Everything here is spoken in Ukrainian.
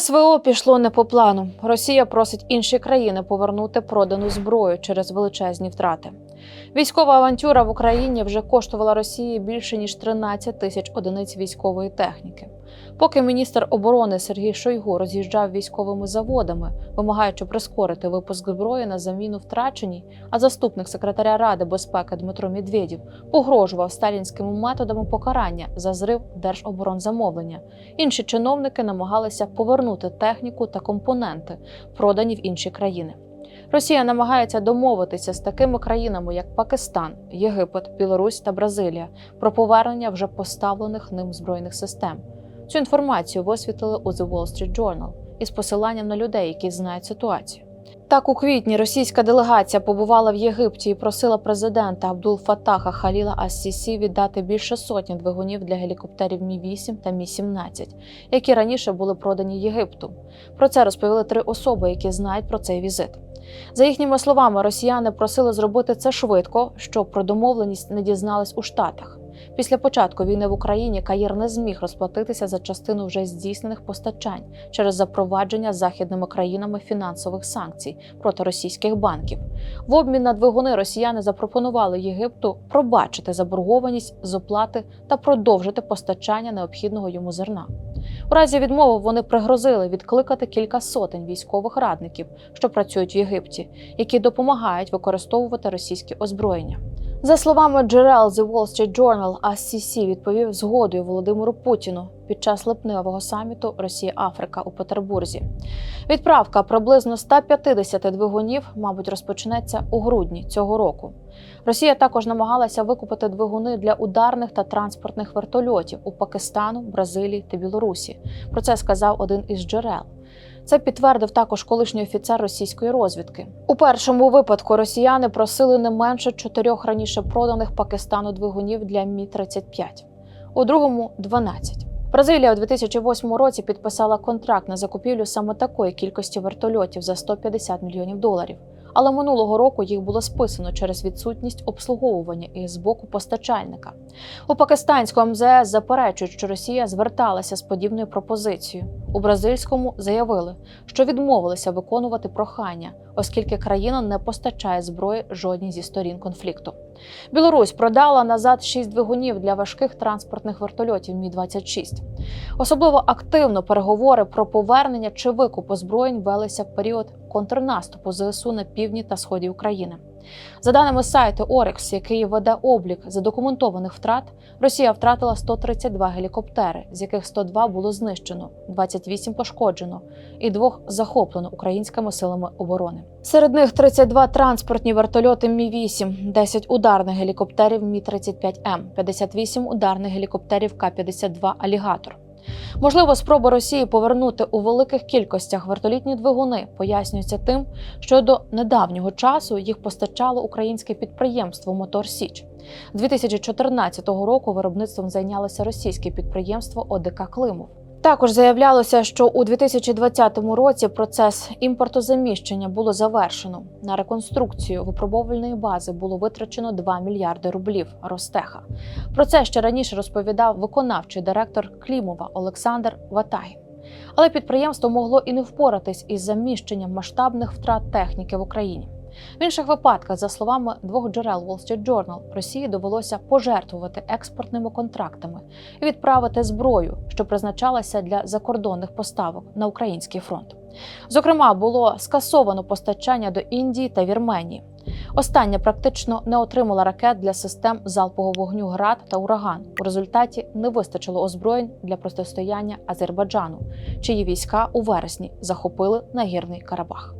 СВО пішло не по плану. Росія просить інші країни повернути продану зброю через величезні втрати. Військова авантюра в Україні вже коштувала Росії більше ніж 13 тисяч одиниць військової техніки. Поки міністр оборони Сергій Шойгу роз'їжджав військовими заводами, вимагаючи прискорити випуск зброї на заміну втраченій, а заступник секретаря Ради безпеки Дмитро Медведєв погрожував сталінськими методами покарання за зрив держоборонзамовлення. Інші чиновники намагалися повернути техніку та компоненти, продані в інші країни. Росія намагається домовитися з такими країнами, як Пакистан, Єгипет, Білорусь та Бразилія, про повернення вже поставлених ним збройних систем. Цю інформацію висвітлили у The Wall Street Journal із посиланням на людей, які знають ситуацію. Так, у квітні російська делегація побувала в Єгипті і просила президента Абдул Фатаха Халіла Ас-Сісі віддати більше сотні двигунів для гелікоптерів Мі 8 та Мі 17 які раніше були продані Єгипту. Про це розповіли три особи, які знають про цей візит. За їхніми словами, росіяни просили зробити це швидко, щоб про домовленість не дізнались у Штатах. Після початку війни в Україні Каїр не зміг розплатитися за частину вже здійснених постачань через запровадження західними країнами фінансових санкцій проти російських банків. В обмін на двигуни росіяни запропонували Єгипту пробачити заборгованість з оплати та продовжити постачання необхідного йому зерна. У разі відмови вони пригрозили відкликати кілька сотень військових радників, що працюють в Єгипті, які допомагають використовувати російське озброєння. За словами джерел The Wall Street Journal, АСС відповів згодою Володимиру Путіну під час липневого саміту Росія-Африка у Петербурзі. Відправка приблизно 150 двигунів, мабуть, розпочнеться у грудні цього року. Росія також намагалася викупити двигуни для ударних та транспортних вертольотів у Пакистану, Бразилії та Білорусі. Про це сказав один із джерел. Це підтвердив також колишній офіцер російської розвідки. У першому випадку росіяни просили не менше чотирьох раніше проданих Пакистану двигунів для Мі 35 у другому 12. Бразилія у 2008 році підписала контракт на закупівлю саме такої кількості вертольотів за 150 мільйонів доларів. Але минулого року їх було списано через відсутність обслуговування і з боку постачальника. У пакистанському МЗС заперечують, що Росія зверталася з подібною пропозицією. У бразильському заявили, що відмовилися виконувати прохання, оскільки країна не постачає зброї жодній зі сторін конфлікту. Білорусь продала назад шість двигунів для важких транспортних вертольотів Мі 26 Особливо активно переговори про повернення чи викуп озброєнь велися в період контрнаступу ЗСУ на півдні та сході України. За даними сайту Орекс, який веде облік задокументованих втрат, Росія втратила 132 гелікоптери, з яких 102 було знищено, 28 пошкоджено і двох захоплено українськими силами оборони. Серед них 32 транспортні вертольоти Мі 8 10 ударних гелікоптерів Мі 35 М, 58 ударних гелікоптерів К-52 Алігатор. Можливо, спроба Росії повернути у великих кількостях вертолітні двигуни пояснюється тим, що до недавнього часу їх постачало українське підприємство Мотор Січ. 2014 року виробництвом зайнялося російське підприємство ОДК Климов. Також заявлялося, що у 2020 році процес імпортозаміщення було завершено. На реконструкцію випробовувальної бази було витрачено 2 мільярди рублів Ростеха. Про це ще раніше розповідав виконавчий директор Клімова Олександр Ватагін. Але підприємство могло і не впоратись із заміщенням масштабних втрат техніки в Україні. В інших випадках, за словами двох джерел Wall Street Journal, Росії довелося пожертвувати експортними контрактами і відправити зброю, що призначалася для закордонних поставок на український фронт. Зокрема, було скасовано постачання до Індії та Вірменії. Остання практично не отримала ракет для систем залпового вогню ГРАД та Ураган. У результаті не вистачило озброєнь для протистояння Азербайджану, чиї війська у вересні захопили нагірний Карабах.